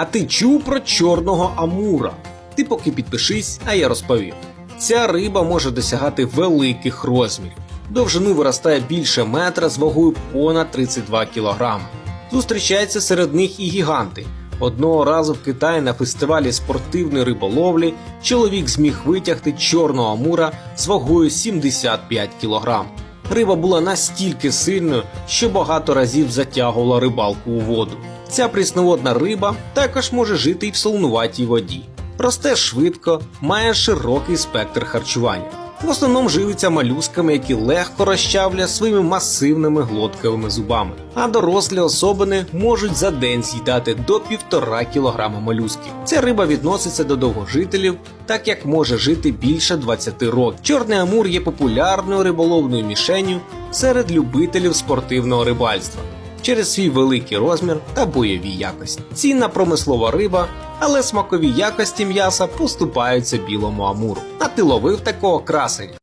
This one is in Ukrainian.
А ти чув про чорного амура? Ти поки підпишись, а я розповім. Ця риба може досягати великих розмірів. Довжини виростає більше метра з вагою понад 32 кг. Зустрічаються серед них і гіганти. Одного разу в Китаї на фестивалі спортивної риболовлі чоловік зміг витягти чорного амура з вагою 75 кг. Риба була настільки сильною, що багато разів затягувала рибалку у воду. Ця прісноводна риба також може жити і в солонуватій воді. Росте швидко, має широкий спектр харчування. В основному живиться молюсками, які легко розчавлює своїми масивними глотковими зубами. А дорослі особини можуть за день з'їдати до півтора кілограма молюсків. Ця риба відноситься до довгожителів, так як може жити більше 20 років. Чорний амур є популярною риболовною мішенью серед любителів спортивного рибальства через свій великий розмір та бойові якості. Цінна промислова риба, але смакові якості м'яса поступаються білому амуру. А ти ловив такого красення?